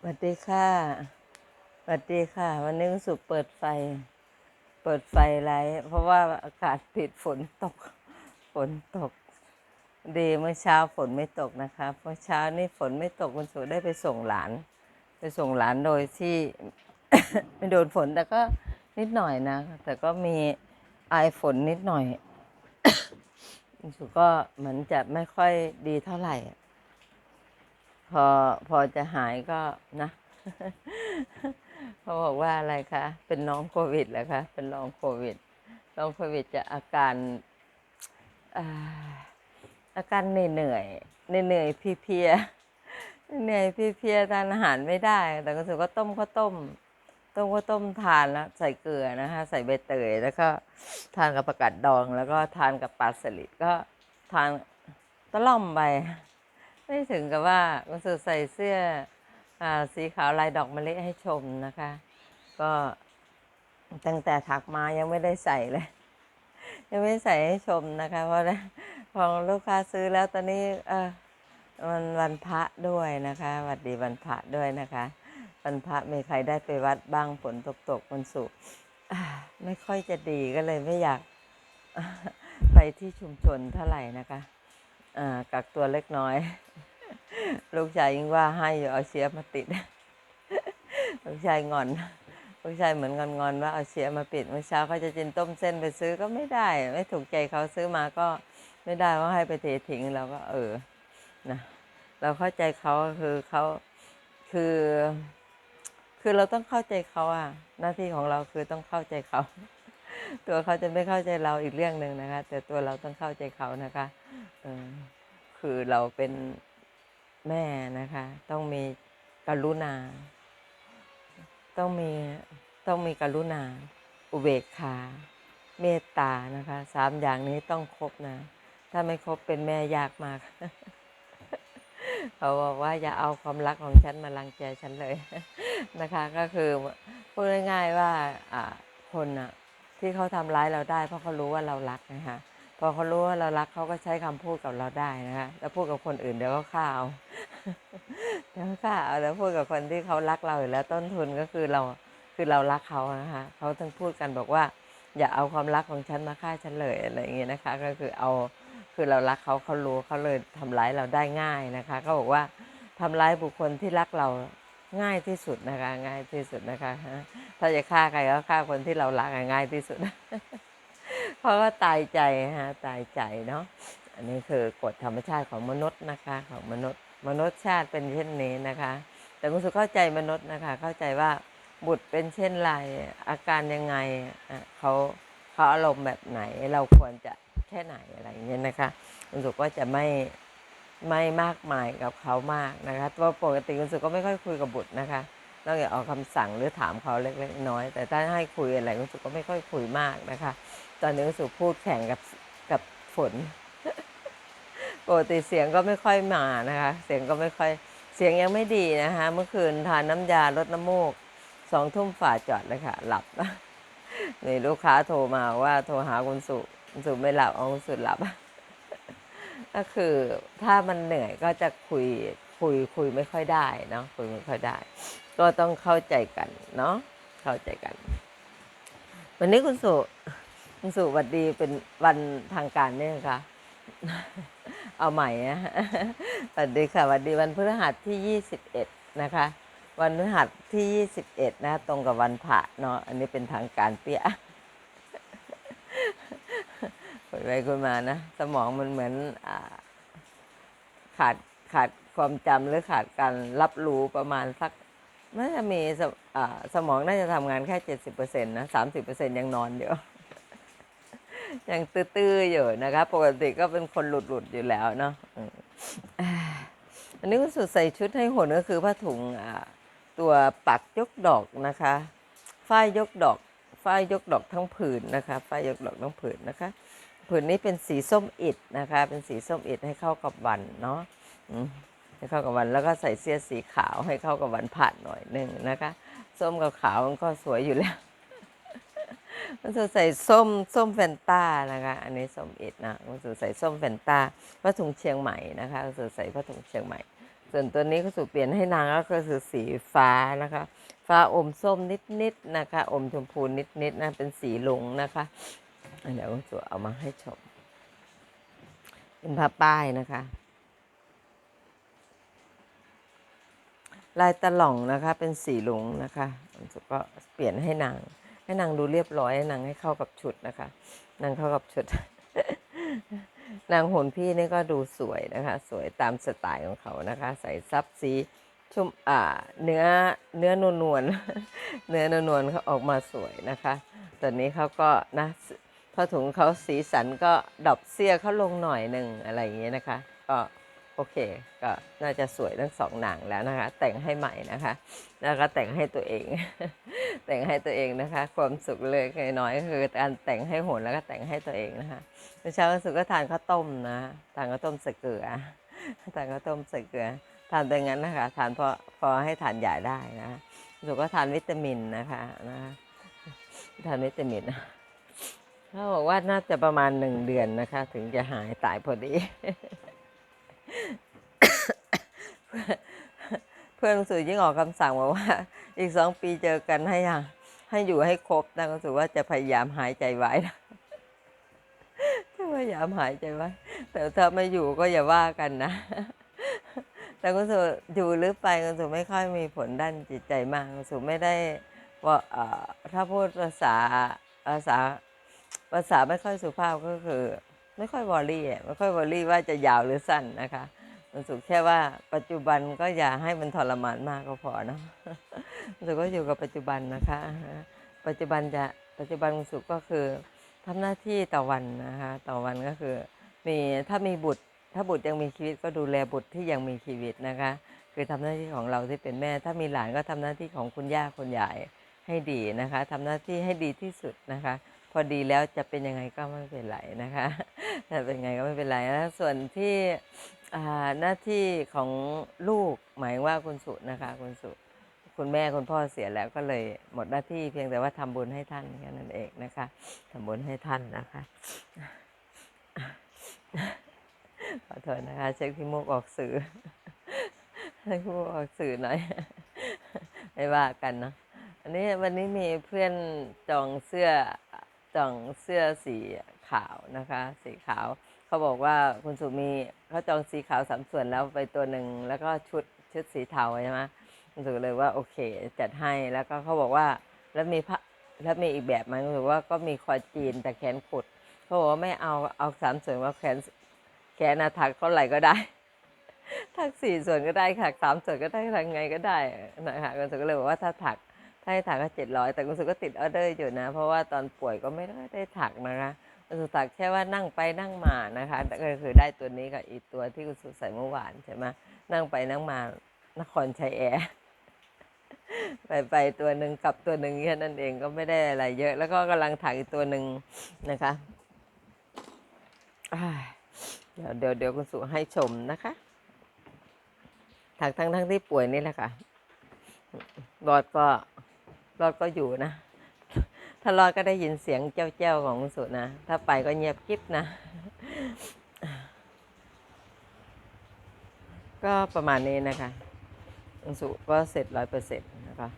สวัสดีค่ะสวัสดีค่ะ วันนี้คุณสุเปิดไฟ เปิดไฟไลท์เพราะว่าอากาศผิดฝนตก ฝนตก ดีเมื่อเช้าฝนไม่ตกนะคะเมื่อเช้านี่ฝนไม่ตกคุณสุได้ไปส่งหลาน ไปส่งหลานโดยที่ไม่โดนฝนแต่ก็นิดหน่อยนะ แต่ก็มีไอฝนนิดหน่อยคุณสุก็เหมือนจะไม่ค่อยดีเท่าไหร่ พอพอจะหายก็นะเขาบอกว่าอะไรคะ เป็นน้องโควิดเหรอคะ เป็นรองโควิดรองโควิดจะอาการอาการเหนื่อยเหนื่อยเหนื่อยๆเพียเหนื่อยๆเพียทานอาหารไม่ได้ แต่ก็รู้สึกว่าต้มข้าวต้ม ต้มข้าวต้มทานแล้วใส่เกลือนะคะใส่ใบเตยแล้วก็ทานกับผักกาดดอง แล้วก็ทานกับปลาสลิดก็ทานตะล่อมไป ไม่ถึงกับว่าคุณสุใส่เสื้ออสีขาวลายดอกมะลิให้ชมนะคะ ก็ตั้งแต่ถักมายังไม่ได้ใส่เลย ยังไม่ใส่ให้ชมนะคะ เพราะพองลูกค้าซื้อแล้วตอนนี้เออมันวันพระด้วยนะคะวัดดีวันพระด้วยนะคะวันพระมีใครได้ไปวัดบ้างฝนตกตกวันศุกร์ไม่ค่อยจะดีก็เลยไม่อยากไปที่ชุมชนเท่าไหร่นะคะอ่ากักตัวเล็กน้อย ลูกชายยิ่งว่าให้อยู่เอาเชื้อมาติด ลูกชายงอน ลูกชายเหมือนงอนงอนๆว่าเอาเชื้อมาปิดเมื่อเช้าเขาจะกินต้มเส้นไปซื้อก็ไม่ได้ ไม่ถูกใจเขาซื้อมาก็ไม่ได้ว่าให้ไปเททิ้งเราก็เออนะเราเข้าใจเขาคือเขาคือ คือเราต้องเข้าใจเขาอะ หน้าที่ของเราคือต้องเข้าใจเขา ตัวเขาจะไม่เข้าใจเราอีกเรื่องหนึ่งนะคะ แต่ตัวเราต้องเข้าใจเขานะคะเออคือเราเป็น แม่นะคะ ต้องมีกรุณา ต้องมีต้องมีกรุณา อุเบกขา เมตตานะคะสามอย่างนี้ต้องครบนะ ถ้าไม่ครบเป็นแม่ยากมากเขาบอกว่าอย่าเอาความรักของฉันมาลังแกฉันเลยนะคะ ก็คือพูดง่ายๆว่าคนที่เขาทำร้ายเราได้ เพราะเขารู้ว่าเรารักนะคะ พอเขารู้ว่าเรารักเขาก็ใช้คำพูดกับเราได้นะคะแล้วพูดกับคนอื่นเดี๋ยวก็ฆ่าเอาเดี๋ยวก็ฆ่าเอาแล้วพูดกับคนที่เขารักเราอยู่แล้วต้นทุนก็คือเราคือเรารักเขานะคะเขาถึงพูดกันบอกว่า อย่าเอาความรักของฉันมาฆ่าฉันเลยอะไรอย่างเงี้ยนะคะ ก็คือเอาคือเรารักเขาเขารู้เขาเลยทำร้ายเราได้ง่ายนะคะเขาบอกว่าทำร้ายบุคคลที่รักเราง่ายที่สุดนะคะ ง่ายที่สุดนะคะถ้าจะฆ่าใครก็ฆ่าคนที่เรารักง่ายที่สุด เพราะว่าตายใจฮะตายใจเนาะอันนี้คือกฎธรรมชาติของมนุษย์นะคะของมนุษย์ มนุษย์ชาติเป็นเช่นนี้นะคะ แต่คุณสุเข้าใจมนุษย์นะคะ เข้าใจว่าบุตรเป็นเช่นไรอาการยังไงเขาเขาอารมณ์แบบไหนเราควรจะแค่ไหนอะไรเงี้ยนะคะคุณสุก็จะไม่ไม่มากมายกับเขามากนะคะเพราะปกติคุณสุก็ไม่ค่อยคุยกับบุตรนะคะนอกจากออกคำสั่งหรือถามเขาเล็กๆน้อยแต่ถ้าให้คุยอะไรคุณสุก็ไม่ค่อยคุยมากนะคะ ตอนนี้รู้สึกพูดแข่งกับกับฝนปกติเสียงก็ไม่ค่อยมานะคะ เสียงก็ไม่ค่อยเสียงยังไม่ดีนะคะ เมื่อคืนทานน้ำยาลดน้ำมูกสองทุ่มฝ่าจอดเลยค่ะ หลับนี่ลูกค้าโทรมาว่าโทรหาคุณสุคุณสุไม่หลับเอาคุณสุหลับก็คือถ้ามันเหนื่อยก็จะคุยคุยคุยไม่ค่อยได้เนาะคุยไม่ค่อยได้ ก็ต้องเข้าใจกันเนาะเข้าใจกัน วันนี้คุณสุ คุณสุวัสดีเป็นวันทางการเนี่ยค่ะ เอาใหม่นะสวัสดีค่ะสวัสดีวันพฤหัสที่ 21 นะคะ วันพฤหัสที่ 21 นะตรงกับวันพระเนาะอันนี้เป็นทางการเปี้ยคุยไปคุยมานะ สมองมันเหมือนอขาดขาดความจำหรือขาดการรับรู้ประมาณสักน่าจะมีสสมองน่าจะทำงานแค่เจ็ดสิบเปอร์เซ็นต์นะสามสิบเปอร์เซ็นต์ยังนอนอยู่ ยังตื้อๆอยู่นะคะปกติก็เป็นคนหลุดๆอยู่แล้วเนาะอันนี้คุณสุดใส่ชุดให้หนก็คือผ้าถุงตัวปักยกดอกนะคะฝ้ายยกดอกฝ้ายยกดอกทั้งผืนนะคะฝ้ายยกดอกทั้งผืนนะคะ ผืนนี้เป็นสีส้มอิดนะคะ เป็นสีส้มอิดให้เข้ากับวันเนาะให้เข้ากับวันแล้วก็ใส่เสื้อสีขาวให้เข้ากับวันผัดหน่อยหนึ่งนะคะ ส้มกับขาวมันก็สวยอยู่แล้ว มันจะใส่ส้มส้มแฟนต้านะคะอันนี้ส้มอิดนะมันจะใส่ส้มแฟนต้าผ้าถุงเชียงใหม่นะคะมันจะใส่ผ้าถุงเชียงใหม่ ส่วนตัวนี้ก็สุเปลี่ยนให้นางก็คือสีฟ้านะคะ ฟ้าอมส้มนิดๆนะคะอมชมพูนิดๆนะเป็นสีหลงนะคะเดี๋ยวสุเอามาให้ชมเป็นผ้าป้ายนะคะลายตะหล่องนะคะเป็นสีหลงนะคะสุก็เปลี่ยนให้นาง ให้นางดูเรียบร้อยให้นางให้เข้ากับชุดนะคะนางเข้ากับชุด นางหนพี่นี่ก็ดูสวยนะคะ สวยตามสไตล์ของเขานะคะ ใส่ซับสีชุ่มอ่าเนื้อเนื้อนวลนวลเนื้อนวลนวลเขาออกมาสวยนะคะตอนนี้เขาก็นะผ้าถุงเขาสีสันก็ดอบเสี้ยเขาลงหน่อยหนึ่งอะไรอย่างเงี้ยนะคะ ก็ โอเค ก็น่าจะสวยทั้งสองหนางแล้วนะคะ แต่งให้ใหม่นะคะ แล้วก็แต่งให้ตัวเอง แต่งให้ตัวเองนะคะ ความสุขเล็กๆน้อยคือการแต่งให้โหนแล้วก็แต่งให้ตัวเองนะคะเมื่อเช้าวันศุกร์ก็ทานข้าวต้มนะทานข้าวต้มใส่เกลือทานข้าวต้มใส่เกลือทานแต่งั้นนะคะ ทานพอพอให้ทานใหญ่ได้นะวันศุกร์ก็ทานวิตามินนะคะนะคะทานวิตามินเขาบอกว่าน่าจะประมาณหนึ่งเดือนนะคะ ถึงจะหายตายพอดี เพื่อนสื่อยิ่งออกคำสั่งบอกว่า อีกสองปีเจอกันให้ยังให้อยู่ให้ครบนะก็ถือว่าจะพยายามหายใจไว้นะจะพยายามหายใจไว้ แต่ถ้าไม่อยู่ก็อย่าว่ากันนะแต่คุณสุอยู่หรือไปคุณสุไม่ค่อยมีผลด้านจิตใจมากคุณสุไม่ได้ว่าถ้าพูดภาษาภาษาภาษาไม่ค่อยสุภาพก็คือ ไม่ค่อยวอรี่อะไม่ค่อยวอรี่ว่าจะยาวหรือสั้นนะคะคุณสุขแค่ว่าปัจจุบันก็อย่าให้มันทรมานมากก็พอเนาะคุณสุก็อยู่กับปัจจุบันนะคะ ปัจจุบันจะปัจจุบันคุณสุก็คือทำหน้าที่ต่อวันนะคะต่อวันก็คือมีถ้ามีบุตร ถ้าบุตรยังมีชีวิตก็ดูแลบุตรที่ยังมีชีวิตนะคะ คือทำหน้าที่ของเราที่เป็นแม่ ถ้ามีหลานก็ทำหน้าที่ของคุณย่าคุณยาย ให้ดีนะคะทำหน้าที่ให้ดีที่สุดนะคะ พอดีแล้วจะเป็นยังไงก็ไม่เป็นไรนะคะจะเป็นไงก็ไม่เป็นไรนะส่วนที่อาหน้าที่ของลูกหมายว่าคุณสุนะคะคุณสุคุณแม่คุณพ่อเสียแล้วก็เลยหมดหน้าที่เพียงแต่ว่าทำบุญให้ท่านแค่นั้นเองนะคะทำบุญให้ท่านนะคะขอโทษนะคะ เช็คที่มูกออกสื่อเช็คที่มูกออกสื่อหน่อยไม่ว่ากันเนาะ อันนี้วันนี้มีเพื่อนจองเสื้อจองเสื้อสีขาวนะคะ สีขาว เขาบอกว่าคุณสุมีเขาจองสีขาวสามส่วนแล้วไปตัวหนึ่งแล้วก็ชุดชุดสีเทาใช่ไหมคุณสุเลยว่าโอเค จัดให้แล้วก็เขาบอกว่าแล้วมีพระแล้วมีอีกแบบไหมคุณสุว่าก็มีคอจีนแต่แขนกุดเขาบอกว่าไม่เอาเอาสามส่วนว่าแขนแขนนะถักเท่าไหร่ก็ได้ถักสี่ส่วนก็ได้ถักสามส่วนก็ได้ถักไงก็ได้นะคะคุณสุก็เลยบอกว่าถ้าถัก ถ้าให้ถักก็เจ็ดร้อยแต่คุณสุก็ติดออเดอร์อยู่นะ เพราะว่าตอนป่วยก็ไม่ได้ได้ถักนะคะคุณสุถักแค่ว่านั่งไปนั่งมานะคะก็คือได้ตัวนี้กับอีกตัวที่คุณสุใส่เมื่อวานใช่ไหมนั่งไปนั่งมานครชัยแอร์ไปไปตัวหนึ่งกับตัวหนึ่งแค่นั้นเองก็ไม่ได้อะไรเยอะ แล้วก็กำลังถักอีกตัวหนึ่งนะคะเดี๋ยวเดี๋ยวเดี๋ยวคุณสุให้ชมนะคะถักทั้งทั้งที่ป่วยนี่แหละค่ะรอดก็ รอดก็อยู่นะ ถ้ารอดก็ได้ยินเสียงเจ้าเจ้าๆของสุนะ ถ้าไปก็เงียบกิ๊บนะ ก็ประมาณนี้นะคะคุณสุก็เสร็จร้อยเปอร์เซ็นต์นะคะ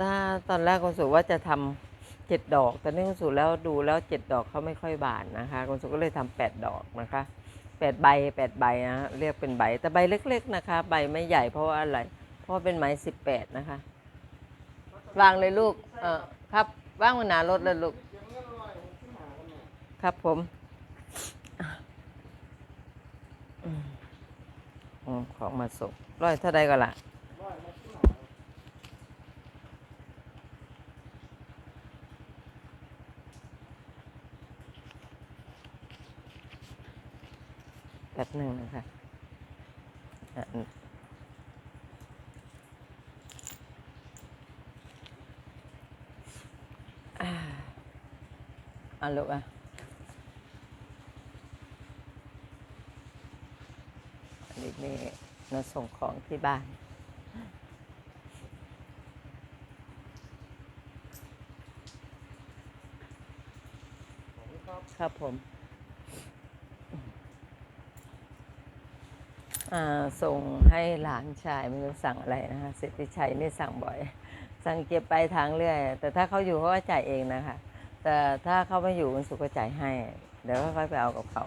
ถ้าตอนแรกคุณสุว่าจะทำเจ็ดดอก แต่นี่คุณสุแล้วดูแล้วเจ็ดดอกเขาไม่ค่อยบานนะคะคุณสุก็เลยทำแปดดอกนะคะแปดใบแปดใบนะเรียกเป็นใบ แต่ใบเล็ก ๆ นะคะ ใบไม่ใหญ่เพราะว่าอะไร เพราะว่าเป็นไม้สิบแปดนะคะ วางเลยลูก เออครับวางบนหนารถเลยลูก ครับผมอของมาส่งร้อยเท่าใดก็ล่ะแป๊บหนึ่งนะคะอะอืมอ่าเอาลูกอะนนี้นี่มาส่งของที่บ้าน ครับผม อ่า ส่งให้หลานชายไม่รู้สั่งอะไรนะคะ สิทธิชัยนี่สั่งบ่อย สั่งเก็บไปลายทางเรื่อย แต่ถ้าเขาอยู่เขาก็จ่ายเองนะคะ แต่ถ้าเขาไม่อยู่คุณสุก็จ่ายให้ เดี๋ยวค่อยไปเอากับเขา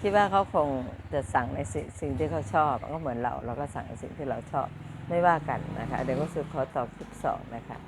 คิดว่าเขาคงจะสั่งในสิ่งสิ่งที่เขาชอบ ก็เหมือนเราเราก็สั่งในสิ่งที่เราชอบไม่ว่ากันนะคะ เดี๋ยวก็สุขอตอบคลิปสองนะคะ